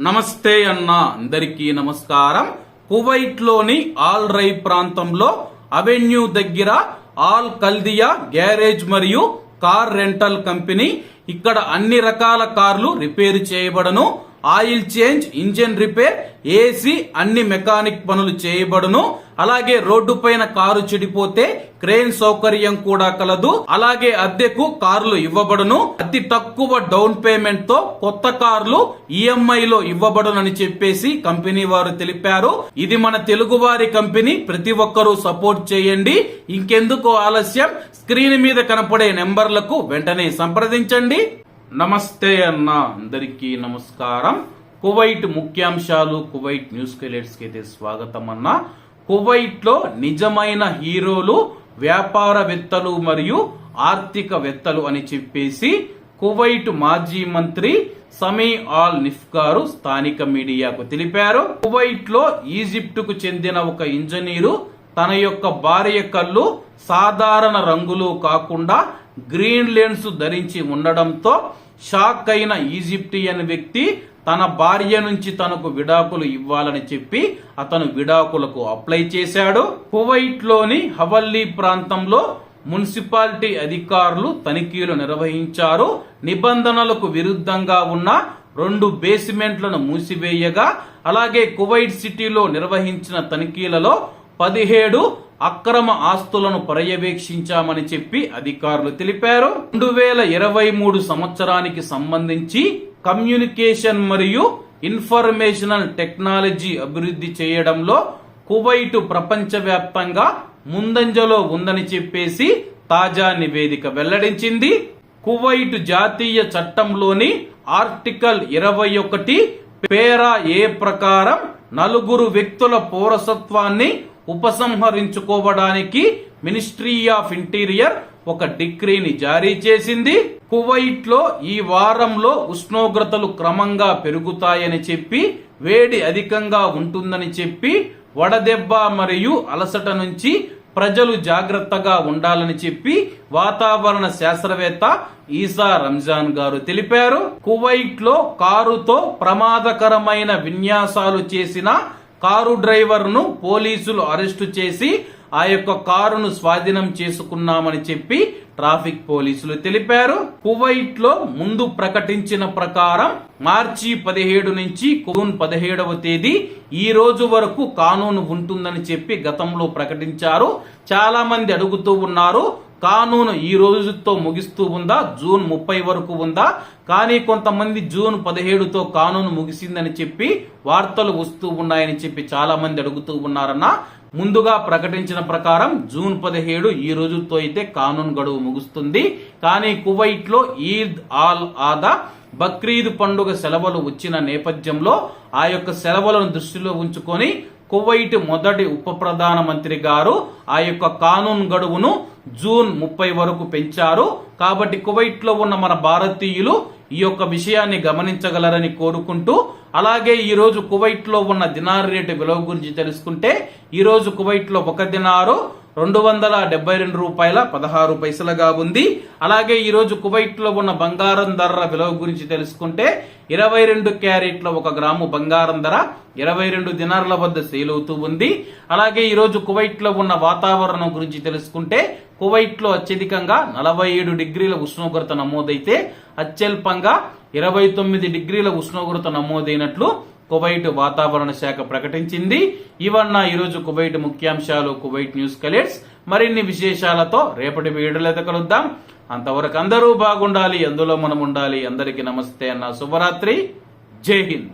నమస్తే అన్న అందరికీ నమస్కారం. కువైట్లోని ఆల్ రై ప్రాంతంలో అవెన్యూ దగ్గర ఆల్ కల్దియా గ్యారేజ్ మరియు కార్ రెంటల్ కంపెనీ ఇక్కడ అన్ని రకాల కార్లు repair చేయబడను. Oil change engine repair AC అన్ని మెకానిక్ పనులు చేయబడును. అలాగే రోడ్డు పైన కారు చెడిపోతే క్రేన్ సౌకర్యం కూడా కలదు. అలాగే అద్దెకు కార్లు ఇవ్వబడును. అతి తక్కువ డౌన్ పేమెంట్తో కొత్త కార్లు ఈఎంఐ లో ఇవ్వబడునని చెప్పేసి కంపెనీ వారు తెలిపారు. ఇది మన తెలుగు వారి కంపెనీ. ప్రతి ఒక్కరూ సపోర్ట్ చేయండి. ఇంకెందుకు ఆలస్యం? స్క్రీన్ మీద కనపడే నెంబర్లకు వెంటనే సంప్రదించండి. నమస్తే అన్న అందరికీ నమస్కారం. కువైట్ ముఖ్యాంశాలు కువైట్ న్యూస్ కెలెట్స్ అయితే స్వాగతం అన్న. కువైట్లో నిజమైన హీరోలు వ్యాపారవేత్తలు మరియు ఆర్థికవేత్తలు అని చెప్పేసి కువైట్ మాజీ మంత్రి సమీ ఆల్ నిఫ్ గారు స్థానిక మీడియాకు తెలిపారు. కువైట్లో ఈజిప్టుకు చెందిన ఒక ఇంజనీరు తన యొక్క భార్య కళ్ళు సాధారణ రంగులు కాకుండా గ్రీన్ లెన్స్ ధరించి ఉండడంతో షాక్ అయిన ఈజిప్టియన్ వ్యక్తి తన భార్య నుంచి తనకు విడాకులు ఇవ్వాలని చెప్పి అతను విడాకులకు అప్లై చేశాడు. కువైట్లోని హవల్లీ ప్రాంతంలో మున్సిపాలిటీ అధికారులు తనిఖీలు నిర్వహించారు. నిబంధనలకు విరుద్ధంగా ఉన్న రెండు బేస్మెంట్లను మూసివేయగా అలాగే కువైట్ సిటీలో నిర్వహించిన తనిఖీలలో పదిహేడు అక్రమ ఆస్తులను పర్యవేక్షించామని చెప్పి అధికారులు తెలిపారు. రెండు వేల ఇరవై మూడు సంవత్సరానికి సంబంధించి కమ్యూనికేషన్ మరియు ఇన్ఫర్మేషనల్ టెక్నాలజీ అభివృద్ధి చేయడంలో కువైట్ ప్రపంచవ్యాప్తంగా ముందంజలో ఉందని చెప్పేసి తాజా నివేదిక వెల్లడించింది. కువైట్ జాతీయ చట్టంలోని ఆర్టికల్ ఇరవై ఒకటి పేరా ఏ ప్రకారం నలుగురు వ్యక్తుల పౌరసత్వాన్ని ఉపసంహరించుకోవడానికి మినిస్ట్రీ ఆఫ్ ఇంటీరియర్ ఒక డిగ్రీని జారీ చేసింది. కువైట్లో ఈ వారంలో ఉష్ణోగ్రతలు క్రమంగా పెరుగుతాయని చెప్పి వేడి అధికంగా ఉంటుందని చెప్పి వడదెబ్బ మరియు అలసట నుంచి ప్రజలు జాగ్రత్తగా ఉండాలని చెప్పి వాతావరణ శాస్త్రవేత్త ఈసా రంజాన్ గారు తెలిపారు. కువైట్లో కారుతో ప్రమాదకరమైన విన్యాసాలు చేసిన కారు డ్రైవర్ను పోలీసులు అరెస్టు చేసి ఆ యొక్క కారును స్వాధీనం చేసుకున్నామని చెప్పి ట్రాఫిక్ పోలీసులు తెలిపారు. కువైట్లో ముందు ప్రకటించిన ప్రకారం మార్చి పదిహేడు నుంచి జూన్ పదిహేడవ తేదీ ఈ రోజు వరకు కానూను ఉంటుందని చెప్పి గతంలో ప్రకటించారు. చాలా మంది అడుగుతూ ఉన్నారు. కానూను ఈ రోజుతో ముగిస్తూ ఉందా? జూన్ ముప్పై వరకు ఉందా? కానీ కొంతమంది జూన్ పదిహేడుతో కానూను ముగిసిందని చెప్పి వార్తలు వస్తూ ఉన్నాయని చెప్పి చాలా మంది అడుగుతూ ఉన్నారన్న. ముందుగా ప్రకటించిన ప్రకారం జూన్ పదిహేడు ఈ రోజుతో అయితే కానూన్ గడువు ముగుస్తుంది. కానీ కువైట్లో ఈద్ ఆల్ ఆదా బక్రీద్ పండుగ సెలవులు వచ్చిన నేపథ్యంలో ఆ యొక్క సెలవులను దృష్టిలో ఉంచుకొని కువైట్ మొదటి ఉప ప్రధానమంత్రి గారు ఆ యొక్క కానూన్ గడువును జూన్ ముప్పై వరకు పెంచారు. కాబట్టి కువైట్లో ఉన్న మన భారతీయులు ఈ యొక్క విషయాన్ని గమనించగలరని కోరుకుంటూ అలాగే ఈరోజు కువైట్లో కువైట్లో ఉన్న దినార్ రేటు విలువ గురించి తెలుసుకుంటే ఈరోజు కువైట్లో కువైట్లో ఒక దినారు రెండు వందల డెబ్బై రెండు రూపాయల పదహారు పైసలుగా ఉంది. అలాగే ఈరోజు కువైట్లో కువైట్లో ఉన్న బంగారం ధర విలువ గురించి తెలుసుకుంటే ఇరవై రెండు క్యారెట్ల ఒక గ్రాము బంగారం ధర ఇరవై రెండు దినార్ల వద్ద సేల్ అవుతూ ఉంది. అలాగే ఈరోజు కువైట్లో కువైట్లో ఉన్న వాతావరణం గురించి తెలుసుకుంటే కువైట్లో అత్యధికంగా నలభై ఏడు డిగ్రీల ఉష్ణోగ్రత నమోదైతే అత్యల్పంగా ఇరవై తొమ్మిది డిగ్రీల ఉష్ణోగ్రత నమోదైనట్లు కువైట్ వాతావరణ శాఖ ప్రకటించింది. ఇవన్న ఈరోజు కువైట్ ముఖ్యాంశాలు కువైట్ న్యూస్ కలెక్ట్స్ మరిన్ని విశేషాలతో రేపటి వీడియోలైతే కలుద్దాం. అంతవరకు అందరూ బాగుండాలి అందులో మనం ఉండాలి అందరికీ నమస్తే అన్న శుభరాత్రి. జై హింద్.